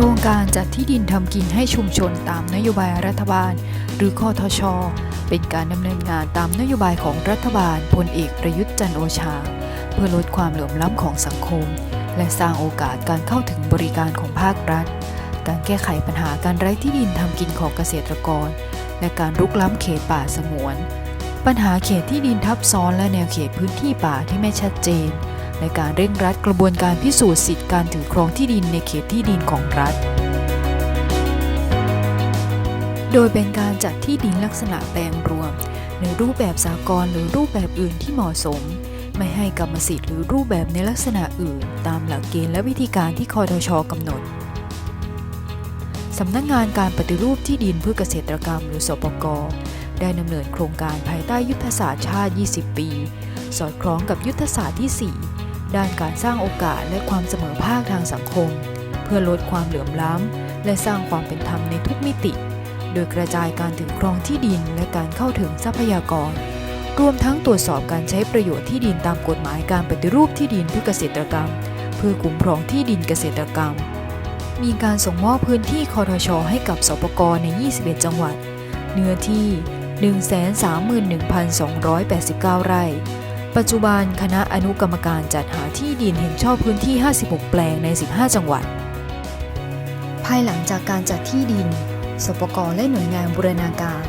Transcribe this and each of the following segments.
รงการจัดที่ดินทำกินให้ชุมชนตามนโยบายรัฐบาล หรือคอทช เป็นการดำเนินงานตามนโยบายของรัฐบาลพลเอกประยุทธ์จันโอชา เพื่อลดความเหลื่อมล้ำของสังคม และสร้างโอกาสการเข้าถึงบริการของภาครัฐ การแก้ไขปัญหาการไร้ที่ดินทำกินของเกษตรกร และการรุกล้ำเขตป่าสงวน ปัญหาเขตที่ดินทับซ้อนและแนวเขตพื้นที่ป่าที่ไม่ชัดเจน ในการเร่งรัดกระบวนการพิสูจน์สิทธิการถือครองที่ดินในเขตที่ดินของรัฐ โดยเป็นการจัดที่ดินลักษณะแปลงรวม ในรูปแบบสากลหรือรูปแบบอื่นที่เหมาะสม ไม่ให้กรรมสิทธิ์หรือรูปแบบในลักษณะอื่น ตามหลักเกณฑ์และวิธีการที่คอทชกำหนดสำนักงงานการปฏิรูปที่ดินเพื่อเกษตรกรรมหรือสปกได้ดำเนินโครงการภายใต้ยุทธศาสตร์ชาติ 20 ปี สอดคล้องกับยุทธศาสตร์ที่ 4 ด้านการสร้างโอกาสและความเสมอภาคทางสังคม เพื่อลดความเหลื่อมล้ำ และสร้างความเป็นธรรมในทุกมิติ โดยกระจายการถือครองที่ดินและการเข้าถึงทรัพยากร รวมทั้งตรวจสอบการใช้ประโยชน์ที่ดินตามกฎหมายการปฏิรูปที่ดินเพื่อเกษตรกรรม เพื่อคุ้มครองที่ดินเกษตรกรรม มีการส่งมอบพื้นที่คอทช ให้กับสปกใน 21 จังหวัด เนื้อที่ 131,289 ไร่ ปัจจุบันคณะอนุกรรมการจัดหาที่ดินเห็นชอบพื้นที่ 56 แปลงใน 15 จังหวัด ภายหลังจากการจัดที่ดิน สปกและหน่วยงานบูรณาการ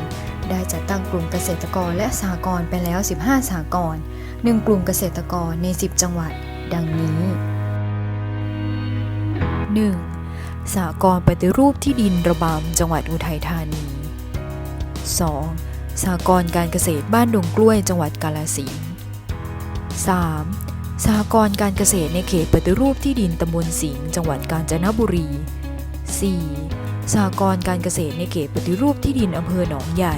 ได้จัดตั้งกลุ่มเกษตรกรและสหกรณ์ไปแล้ว 15 สหกรณ์หนึ่งกลุ่มเกษตรกรใน 10 จังหวัด ดังนี้ 1. สหกรณ์ปฏิรูปที่ดินระบำจังหวัดอุทัยธานี 2. สหกรณ์การเกษตรบ้านดงกล้วยจังหวัดกาฬสินธุ์ 3. สหกรณ์การเกษตรในเขตปฏิรูปที่ดินตำบลสิงห์จังหวัดกาญจนบุรี 4. สหกรณ์การเกษตรในเขตปฏิรูปที่ดินอำเภอหนองใหญ่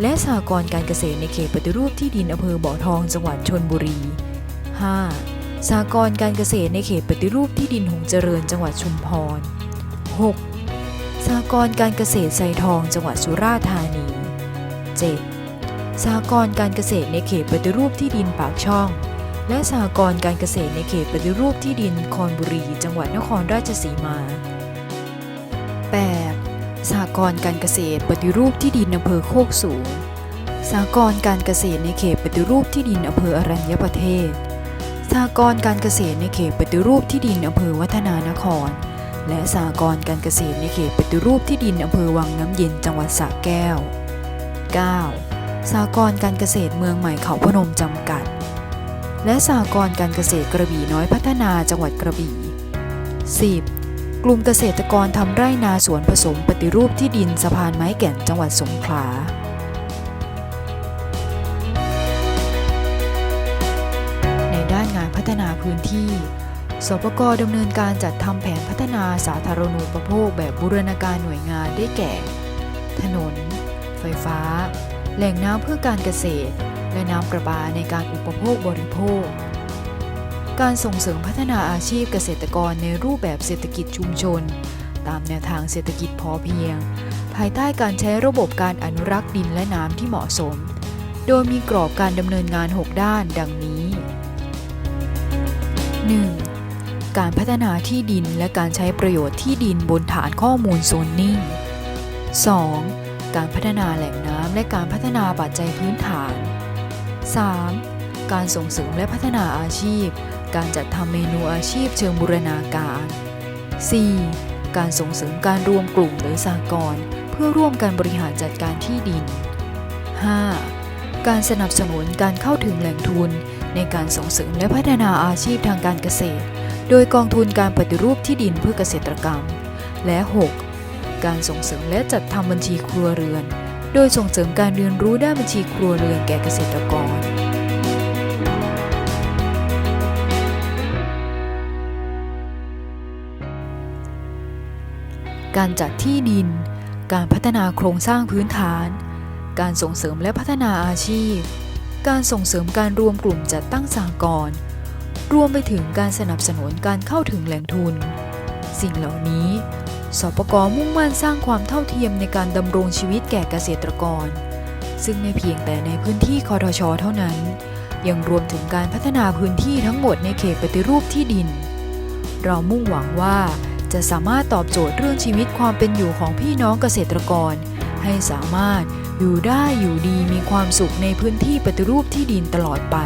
และสหกรณ์การเกษตรในเขตปฏิรูปที่ดินอำเภอบ่อทองจังหวัดชนบุรี 5. สหกรณ์การเกษตรในเขตปฏิรูปที่ดินหงเจริญจังหวัดชุมพร 6. สหกรณ์การเกษตรไซทองจังหวัดสุราษฎร์ธานี 7. สหกรณ์การเกษตรในเขตปฏิรูปที่ดินปากช่อง และสหกรณ์การเกษตรในเขตปฏิรูปที่ดินคอนบุรี จังหวัดนครราชสีมา 8. สหกรณ์การเกษตรปฏิรูปที่ดินอำเภอโคกสูงสหกรณ์การเกษตรในเขตปฏิรูปที่ดินอำเภออรัญญประเทศสหกรณ์การเกษตรในเขตปฏิรูปที่ดินอำเภอวัฒนานคร และสหกรณ์การเกษตรในเขตปฏิรูปที่ดินอำเภอวังน้ำเย็นจังหวัดสระแก้ว 9. สหกรการเกษตรเมืองใหม่เขาพนมจำกัด และสหกรการเกษตรกระบี่น้อยพัฒนาจังหวัดกระบี่ 10. กลุ่มเกษตรกรทำไร่นาสวนผสมปฏิรูปที่ดินสะพานไม้แก่นจังหวัดสงขลาในด้านงานพัฒนาพื้นที่ สปกดำเนินการจัดทำแผนพัฒนาสาธารณูปโภคแบบบูรณาการหน่วยงานได้แก่ ถนน ไฟฟ้า แหล่งน้ำเพื่อการเกษตร และน้ำประปาในการอุปโภคบริโภค การส่งเสริมพัฒนาอาชีพเกษตรกรในรูปแบบเศรษฐกิจชุมชน ตามแนวทางเศรษฐกิจพอเพียง ภายใต้การใช้ระบบการอนุรักษ์ดินและน้ำที่เหมาะสม โดยมีกรอบการดำเนินงาน 6 ด้านดังนี้ 1. การพัฒนาที่ดินและการใช้ประโยชน์ที่ดินบนฐานข้อมูลโซนนิ่ง 2. การพัฒนาแหล่งน้ำและการพัฒนาปัจจัยพื้นฐาน 3. การส่งเสริมและพัฒนาอาชีพ การจัดทำเมนูอาชีพเชิงบูรณาการ 4. การส่งเสริมการรวมกลุ่มหรือสหกรเพื่อร่วมกันบริหารจัดการที่ดิน 5. การสนับสนุนการเข้าถึงแหล่งทุน ในการส่งเสริมและพัฒนาอาชีพทางการเกษตร โดยกองทุนการปฏิรูปที่ดินเพื่อเกษตรกรรม และ 6. การส่งเสริมและจัดทำบัญชีครัวเรือน โดยส่งเสริมการเรียนรู้ด้านบัญชีครัวเรือนแก่เกษตรกร การจัดที่ดิน การพัฒนาโครงสร้างพื้นฐาน การส่งเสริมและพัฒนาอาชีพ การส่งเสริมการรวมกลุ่มจัดตั้งสหกรณ์ รวมไปถึงการสนับสนุนการเข้าถึงแหล่งทุน สิ่งเหล่านี้ สปกมุ่งมั่นสร้างความเท่าเทียมในการดำรงชีวิตแก่เกษตรกร ซึ่งไม่เพียงแต่ในพื้นที่คอทชเท่านั้น ยังรวมถึงการพัฒนาพื้นที่ทั้งหมดในเขตปฏิรูปที่ดิน เรามุ่งหวังว่าจะสามารถตอบโจทย์เรื่องชีวิตความเป็นอยู่ของพี่น้องเกษตรกร ให้สามารถอยู่ได้อยู่ดีมีความสุขในพื้นที่ปฏิรูปที่ดินตลอดไป